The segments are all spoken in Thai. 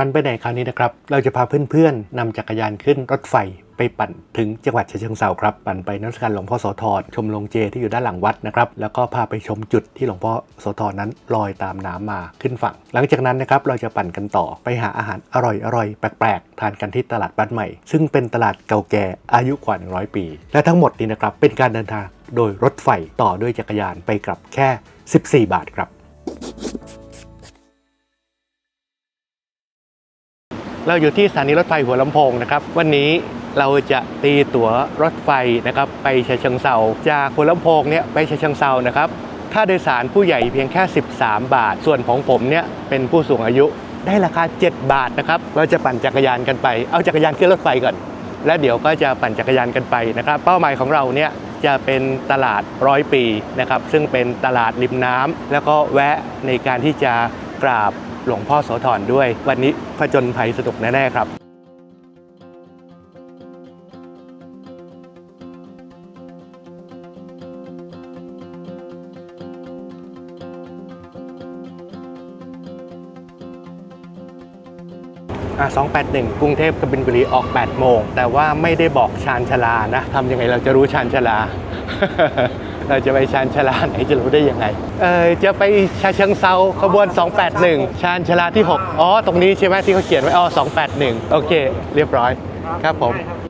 ปั่นไปไหนคราวนี้นะครับ เราจะพาเพื่อนๆนำจักรยานขึ้นรถไฟไปปั่นถึงจังหวัดฉะเชิงเทราครับ ปั่นไปนมัสการหลวงพ่อโสธรชมโรงเจที่อยู่ด้านหลังวัดนะครับ แล้วก็พาไปชมจุดที่หลวงพ่อโสธรนั้นลอยตามน้ำมาขึ้นฝั่ง หลังจากนั้นนะครับเราจะปั่นกันต่อไปหาอาหารอร่อยๆแปลกๆ ทานกันที่ตลาดบ้านใหม่ ซึ่งเป็นตลาดเก่าแก่อายุกว่า 100 ปี และทั้งหมดนี้นะครับเป็นการเดินทางโดยรถไฟต่อด้วยจักรยานไปกลับแค่ 14 บาทครับ เราอยู่ที่สถานีรถไฟหัวลำโพงนะครับ วันนี้เราจะตีตั๋วรถไฟนะครับไปฉะเชิงเซาจากหัวลำโพงเนี่ยไปฉะเชิงเซานะครับค่าโดยสารผู้ใหญ่เพียงแค่ 13 บาท ส่วนของผมเนี่ยเป็นผู้สูงอายุได้ราคา 7 บาทนะครับเราจะปั่นจักรยานกันไป เอาจักรยานขึ้นรถไฟก่อน แล้วเดี๋ยวก็จะปั่นจักรยานกันไปนะครับ เป้าหมายของเราเนี่ยจะเป็นตลาดร้อยปีนะครับซึ่งเป็นตลาดริมน้ำแล้วก็แวะในการที่จะกราบ หลวงพ่อโสธรด้วย วันนี้ผจญภัยสนุกแน่ๆครับอะ281 กรุงเทพกบินบุรีออก 8 โมง แต่ว่าไม่ได้บอกชานชลานะทำยังไงเราจะรู้ชานชลา เราจะไปชานชาลาไหนจะรู้ได้ยังไง เออจะไปชาเชิงเซาขบวน 281 ชานชาลาที่ 6 อ๋อ ตรงนี้ใช่ไหมที่เขาเขียนไว้อ๋อ281 โอเค เรียบร้อยครับผม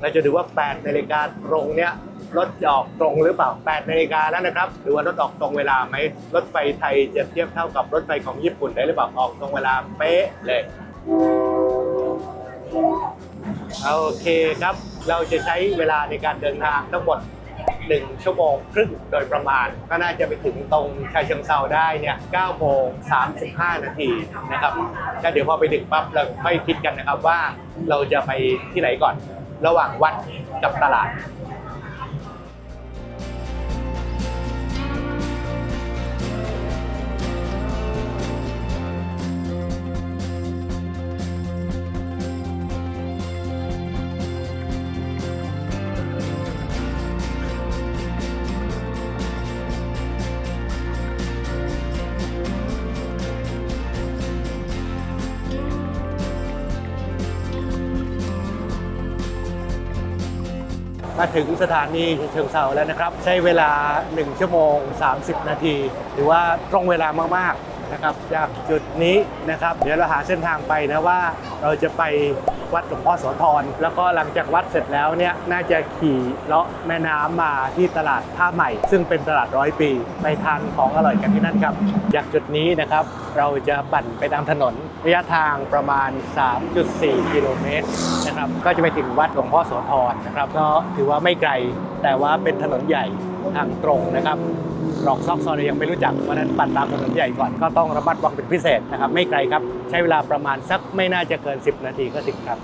เราจะดูว่า8นาฬิกาตรงเนี้ยรถจะออกตรงหรือเปล่า8นาฬิกาแล้วนะครับหรือว่ารถออกตรงเวลาไหมรถไฟไทยจะเทียบเท่ากับรถไฟของญี่ปุ่นได้หรือเปล่าออกตรงเวลาเป๊ะเลยโอเคครับ เราจะใช้เวลาในการเดินทางทั้งหมด1ชั่วโมงครึ่งโดยประมาณ ก็น่าจะไปถึงตรงชายเชิงเซาได้เนี่ย9โมง35 นาทีนะครับก็เดี๋ยวพอไปถึงปั๊บเราค่อยคิดกันนะครับว่าเราจะไปที่ไหนก่อน ระหว่างวัดกับตลาด มาถึงสถานีเชิงเซาแล้วนะครับ ใช้เวลา 1 ชั่วโมง 30 นาที หรือว่าตรงเวลามากๆนะครับจากจุดนี้นะครับ เดี๋ยวเราหาเส้นทางไปนะว่าเราจะไป วัดหลวงพ่อโสธรแล้วก็หลังจากวัดเสร็จแล้วเนี่ยน่าจะขี่เลาะแม่น้ำมาที่ตลาดท่าใหม่ ซึ่งเป็นตลาดร้อยปีไปทานของอร่อยกันที่นั่นครับ จากจุดนี้นะครับเราจะปั่นไปตามถนนระยะทางประมาณ 3.4 กิโลเมตรนะครับก็จะไปถึงวัดหลวงพ่อโสธรนะครับก็ถือว่าไม่ไกลแต่ว่าเป็นถนนใหญ่ทางตรงนะครับ รอกซอกซอยยังไม่รู้จักเพราะฉะนั้นปั่นตามถนนใหญ่ก่อนก็ต้องระมัดระวังเป็นพิเศษนะครับไม่ไกลครับ ใช้เวลาประมาณสักไม่น่าจะเกิน 10 นาทีก็ถึงครับ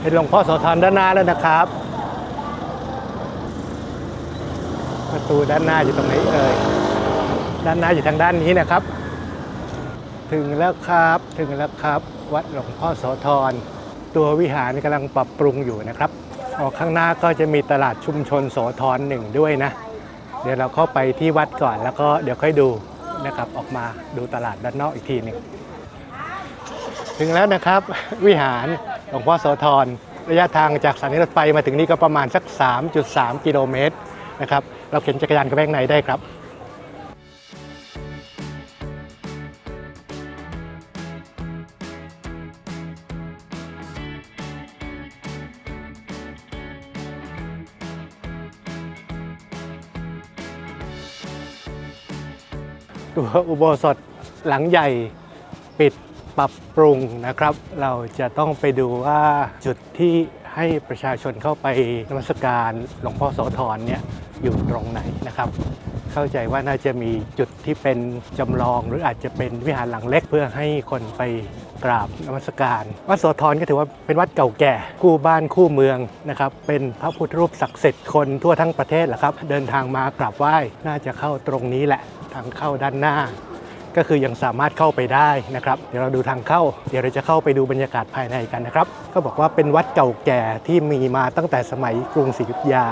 เห็นหลวงพ่อโสธรด้านหน้าแล้วนะครับ ประตูด้านหน้าอยู่ตรงไหนเอ่ยด้านหน้าอยู่ทางด้านนี้นะครับ ถึงแล้วครับถึงแล้วครับ วัดหลวงพ่อโสธรตัววิหารกำลังปรับปรุงอยู่นะครับออกข้างหน้าก็จะมีตลาดชุมชนโสธรหนึ่งด้วยนะ เดี๋ยวเราเข้าไปที่วัดก่อนแล้วก็เดี๋ยวค่อยดูนะครับออกมาดูตลาดด้านนอกอีกทีหนึ่ง ถึงแล้วนะครับวิหารหลวงพ่อโสธรระยะทางจากสถานีรถไฟมาถึงนี่ก็ประมาณสัก 3.3 กิโลเมตรนะครับเราเข็นจักรยานกันไปข้างในได้ครับตัวอุโบสถหลังใหญ่ปิด ปรับปรุงนะครับ เราจะต้องไปดูว่าจุดที่ให้ประชาชนเข้าไปนมัสการหลวงพ่อโสธรเนี่ยอยู่ตรงไหนนะครับ เข้าใจว่าน่าจะมีจุดที่เป็นจำลองหรืออาจจะเป็นวิหารหลังเล็กเพื่อให้คนไปกราบนมัสการ วัดโสธรก็ถือว่าเป็นวัดเก่าแก่ คู่บ้านคู่เมืองนะครับ เป็นพระพุทธรูปศักดิ์สิทธิ์คนทั่วทั้งประเทศแหละครับ เดินทางมากราบไหว้ น่าจะเข้าตรงนี้แหละ ทางเข้าด้านหน้า ก็คือยังสามารถเข้าไปได้นะครับ เดี๋ยวเราดูทางเข้า เดี๋ยวเราจะเข้าไปดูบรรยากาศภายในกันนะครับ ก็บอกว่าเป็นวัดเก่าแก่ที่มีมาตั้งแต่สมัยกรุงศรีอยุธยา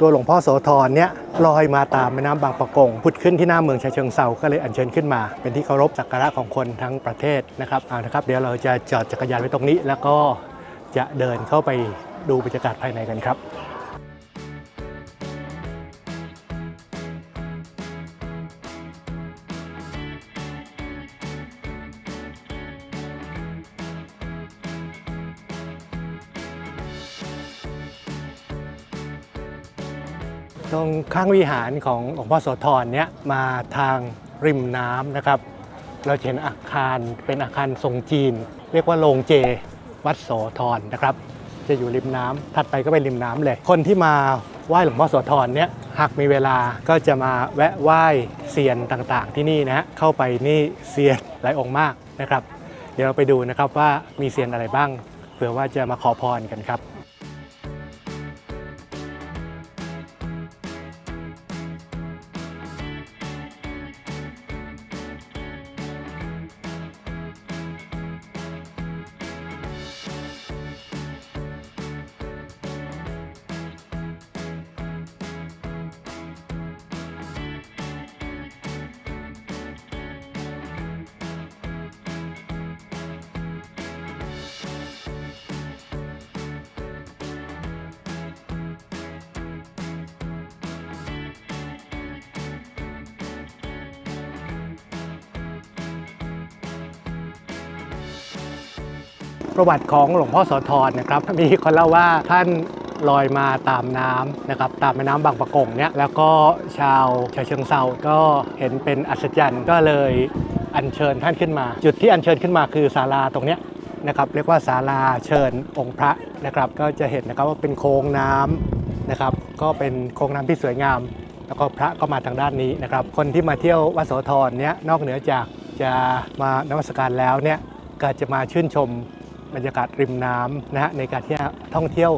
ตัวหลวงพ่อโสธรเนี่ยลอยมาตามแม่น้ำบางปะกงผุดขึ้นที่หน้าเมืองชาเชิงเซาก็เลยอัญเชิญขึ้นมา เป็นที่เคารพสักการะของคนทั้งประเทศนะครับเอานะครับ เดี๋ยวเราจะจอดจักรยานไว้ตรงนี้ แล้วก็จะเดินเข้าไปดูบรรยากาศภายในกันครับ ตรงข้างวิหารของหลวงพ่อโสธรเนี่ยมาทางริมน้ำนะครับ เราเห็นอาคารเป็นอาคารทรงจีน เรียกว่าโรงเจวัดโสธรนะครับ จะอยู่ริมน้ำถัดไปก็ไปริมน้ำเลย คนที่มาไหว้หลวงพ่อโสธรเนี่ยหากมีเวลาก็จะมาแวะไหว้เซียนต่างๆ ที่นี่นะฮะเข้าไปนี่เซียนหลายองค์มากนะครับ เดี๋ยวเราไปดูนะครับว่ามีเซียนอะไรบ้างเผื่อว่าจะมาขอพรกันครับ ประวัติของหลวงพ่อโสธรนะครับ มีคนเล่าว่าท่านลอยมาตามน้ำนะครับตามแม่น้ำบางปะกงเนี่ยแล้วก็ชาวชาวเชิงเซาก็เห็นเป็นอัศจรรย์ก็เลยอัญเชิญท่านขึ้นมา จุดที่อัญเชิญขึ้นมาคือศาลาตรงเนี้ยนะครับเรียกว่าศาลาเชิญองค์พระนะครับ ก็จะเห็นนะครับว่าเป็นโค้งน้ำนะครับ ก็เป็นโค้งน้ำที่สวยงาม แล้วก็พระก็มาทางด้านนี้นะครับ คนที่มาเที่ยววัดโสธรเนี่ยนอกเหนือจากจะมานมัสการแล้วเนี่ยก็จะมาชื่นชม บรรยากาศริมน้ำนะฮะในการที่จะท่องเที่ยว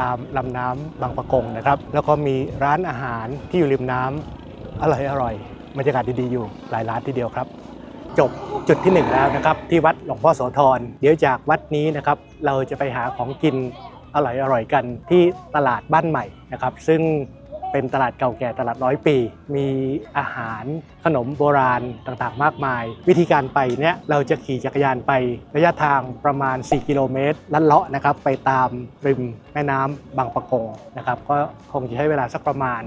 ตามลำน้ำบางปะกงนะครับ แล้วก็มีร้านอาหารที่อยู่ริมน้ำอร่อยอร่อยบรรยากาศดีๆอยู่หลายร้านทีเดียวครับ จบจุดที่หนึ่งแล้วนะครับ ที่วัดหลวงพ่อโสธรเดี๋ยวจากวัดนี้นะครับ เราจะไปหาของกินอร่อยๆกันที่ตลาดบ้านใหม่นะครับ ซึ่ง เป็นตลาดเก่าแก่ตลาดร้อยปี มีอาหารขนมโบราณต่างๆ มากมาย วิธีการไปเนี่ยเราจะขี่จักรยานไประยะทางประมาณ 4 กิโลเมตร ลัดเลาะนะครับไปตามริมแม่น้ำบางปะกงนะครับก็คงจะใช้เวลาสักประมาณ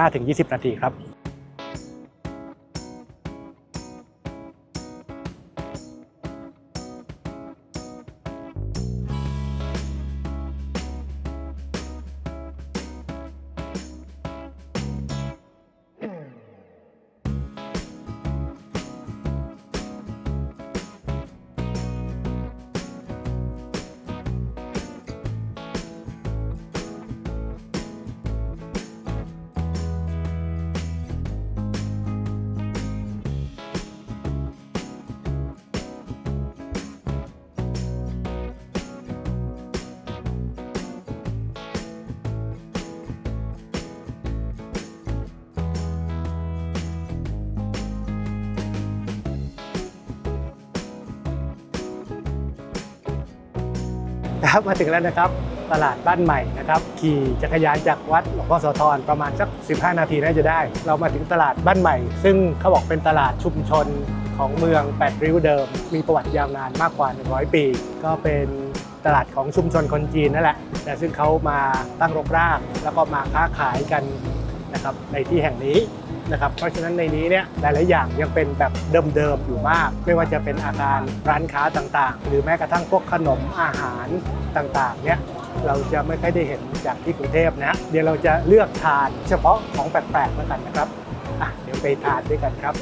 15-20 นาทีครับ ครับมาถึงแล้วนะครับตลาดบ้านใหม่นะครับขี่จักรยานจากวัดหลวงพ่อโสธรประมาณสัก 15 นาทีน่าจะได้ เรามาถึงตลาดบ้านใหม่ ซึ่งเขาบอกเป็นตลาดชุมชนของเมืองแปดริ้วเดิม มีประวัติยาวนานมากกว่า 100 ปี ก็เป็นตลาดของชุมชนคนจีนนั่นแหละแต่ซึ่งเขามาตั้งรกราก แล้วก็มาค้าขายกันนะครับในที่แห่งนี้ นะครับ เพราะฉะนั้นในนี้เนี่ยหลายๆอย่างยังเป็นแบบเดิมๆอยู่มาก ไม่ว่าจะเป็นอาการร้านค้าต่างๆ หรือแม้กระทั่งพวกขนมอาหารต่างๆเนี่ยเราจะไม่ค่อยได้เห็นจากที่กรุงเทพนะ เดี๋ยวเราจะเลือกทานเฉพาะของแปลกๆแล้วกันนะครับอะเดี๋ยวไปทานด้วยกันครับ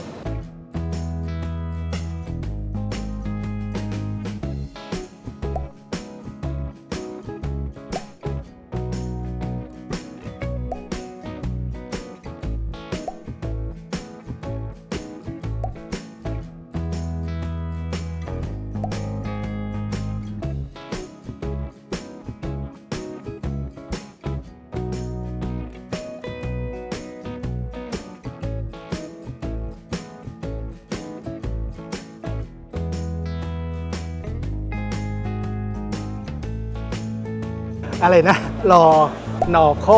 อะไรนะรอนอโค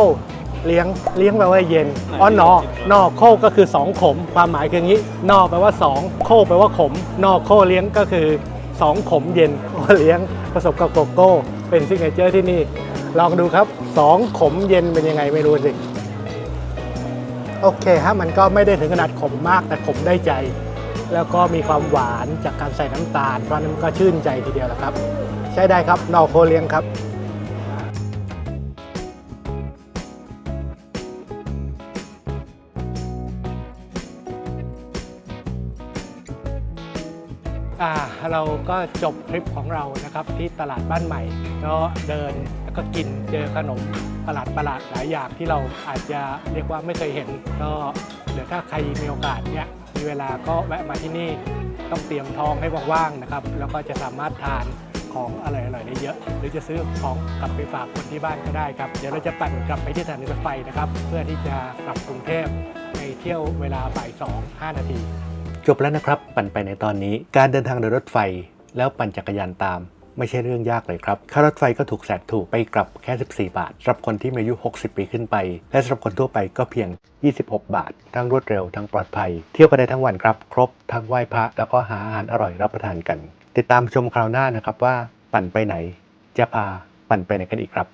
เลี้ยงเลี้ยงแปลว่าเย็นอ๋อนอนอโคก็คือสองขม ความหมายคืออย่างนี้ นอแปลว่าสองโคแปลว่าขม นอโคเลี้ยงก็คือสองขมเย็นเลี้ยงผสมกับโกโก้ เป็นซิกเนเจอร์ที่นี่ ลองดูครับสองขมเย็นเป็นยังไงไม่รู้สิโอเคฮะมันก็ไม่ได้ถึงขนาดขมมากแต่ขมได้ใจ แล้วก็มีความหวานจากการใส่น้ำตาลเพราะฉะนั้นก็ชื่นใจทีเดียวแหละครับ ใช้ได้ครับนอโคเลี้ยงครับ เราก็จบทริปของเรานะครับที่ตลาดบ้านใหม่ก็เดินแล้วก็กินเจอขนมประหลาดประหลาดหลายอย่างที่เราอาจจะเรียกว่าไม่เคยเห็น ก็เดี๋ยวถ้าใครมีโอกาสเนี่ยมีเวลาก็แวะมาที่นี่ต้องเตรียมท้องให้ว่างๆนะครับแล้วก็จะสามารถทานของอร่อยๆได้เยอะ หรือจะซื้อของกลับไปฝากคนที่บ้านก็ได้ครับ เดี๋ยวเราจะปั่นกลับไปที่สถานีรถไฟนะครับ เพื่อที่จะกลับกรุงเทพในเที่ยวเวลาบ่าย2 5นาที จบแล้วนะครับ ปั่นไปในตอนนี้การเดินทางโดยรถไฟ แล้วปั่นจักรยานตาม ไม่ใช่เรื่องยากเลยครับค่ารถไฟก็ถูกแสนถูกไปกลับแค่ 14 บาทสำหรับคนที่มีอายุ 60 ปีขึ้นไป และสำหรับคนทั่วไปก็เพียง 26 บาท ทั้งรวดเร็วทั้งปลอดภัย เที่ยวกันได้ทั้งวันครับ ครบทั้งไหว้พระแล้วก็หาอาหารอร่อยรับประทานกัน ติดตามชมคราวหน้านะครับว่าปั่นไปไหน จะพาปั่นไปไหนกันอีกครับ